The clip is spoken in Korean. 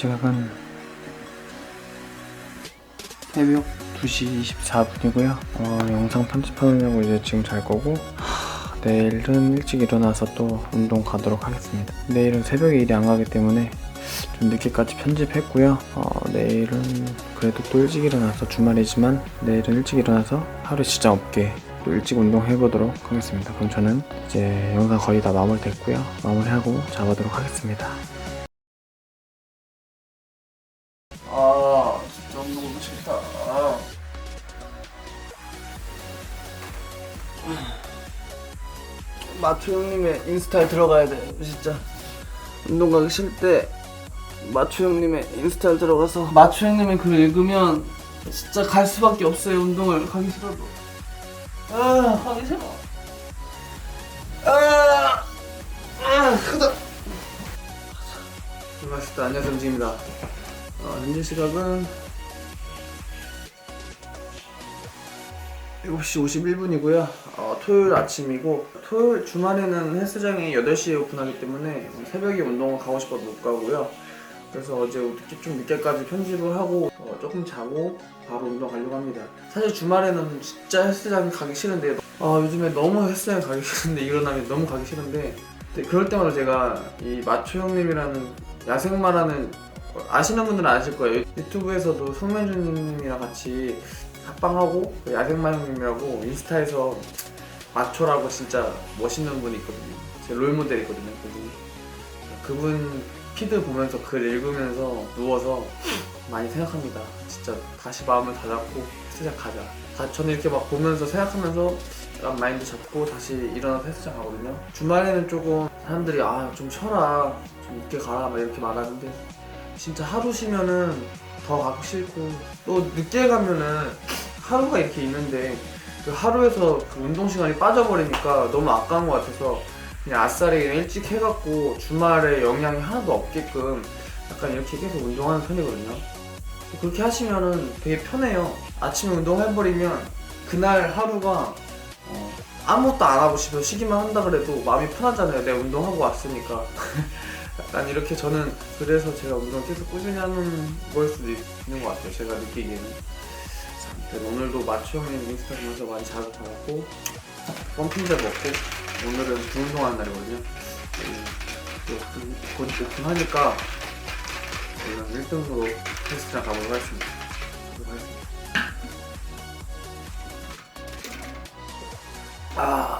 시각은 새벽 2시 24분이고요. 어, 영상 편집하느라고 이제 지금 잘 거고 하, 내일은 일찍 일어나서 또 운동 가도록 하겠습니다. 내일은 새벽에 일이 안 가기 때문에 좀 늦게까지 편집했고요. 어, 내일은 그래도 또 일찍 일어나서 주말이지만 내일은 일찍 일어나서 하루 시장 없게 또 일찍 운동해 보도록 하겠습니다. 그럼 저는 이제 영상 거의 다 마무리됐고요. 마무리하고 자보도록 하겠습니다. 마초 형님의 인스타에 들어가야 돼 진짜. 운동 가기 싫을 때 마초 형님의 인스타에 들어가서 마초 형님의 글을 읽으면 진짜 갈 수밖에 없어요 운동을. 가기 싫어도. 아 가기 싫어. 아, 아 크다. 반갑습니다 안녕하세요 음식입니다. 어, 현재 시각은 7시 51분이고요. 어, 토요일 아침이고 토요일 주말에는 헬스장이 8시에 오픈하기 때문에 새벽에 운동을 가고 싶어도 못 가고요. 그래서 어제 어떻게 좀 늦게까지 편집을 하고 어, 조금 자고 바로 운동 가려고 합니다. 사실 주말에는 진짜 헬스장 가기 싫은데 아, 요즘에 너무 헬스장 가기 싫은데 일어나면 너무 가기 싫은데 그럴 때마다 제가 이 마초 형님이라는 야생마라는 아시는 분들은 아실 거예요. 유튜브에서도 송면주님이랑 같이 합방하고 그 야생마 형님이라고 인스타에서 마초라고 진짜 멋있는 분이 있거든요. 제 롤모델이거든요. 그분. 그분 피드 보면서 글 읽으면서 누워서 많이 생각합니다. 진짜 다시 마음을 다잡고 가자. 다, 저는 이렇게 막 보면서 생각하면서 약간 마인드 잡고 다시 일어나서 헬스장 가거든요. 주말에는 조금 사람들이 아 좀 쉬어라, 좀 늦게 가라 막 이렇게 말하는데 진짜 하루 쉬면은 더 가기 싫고 또 늦게 가면은 하루가 이렇게 있는데 그 하루에서 그 운동 시간이 빠져버리니까 너무 아까운 것 같아서 그냥 아싸리 일찍 해갖고 주말에 영향이 하나도 없게끔 약간 이렇게 계속 운동하는 편이거든요. 그렇게 하시면은 되게 편해요. 아침에 운동해버리면 그날 하루가 어, 아무것도 안 하고 싶어 쉬기만 한다 그래도 마음이 편하잖아요. 내가 운동하고 왔으니까. 약간 이렇게 저는 그래서 제가 운동 계속 꾸준히 하는 걸 수도 있는 것 같아요. 제가 느끼기에는. 자, 아무튼 오늘도 마초 형님 인스타 보면서 많이 자극받았고 펌핑제 먹고 오늘은 불운동하는 날이거든요. 음, 곧 오픈하니까 오늘 1등으로 헬스장 가보도록 하겠습니다. 가보도록 하겠습니다. 아.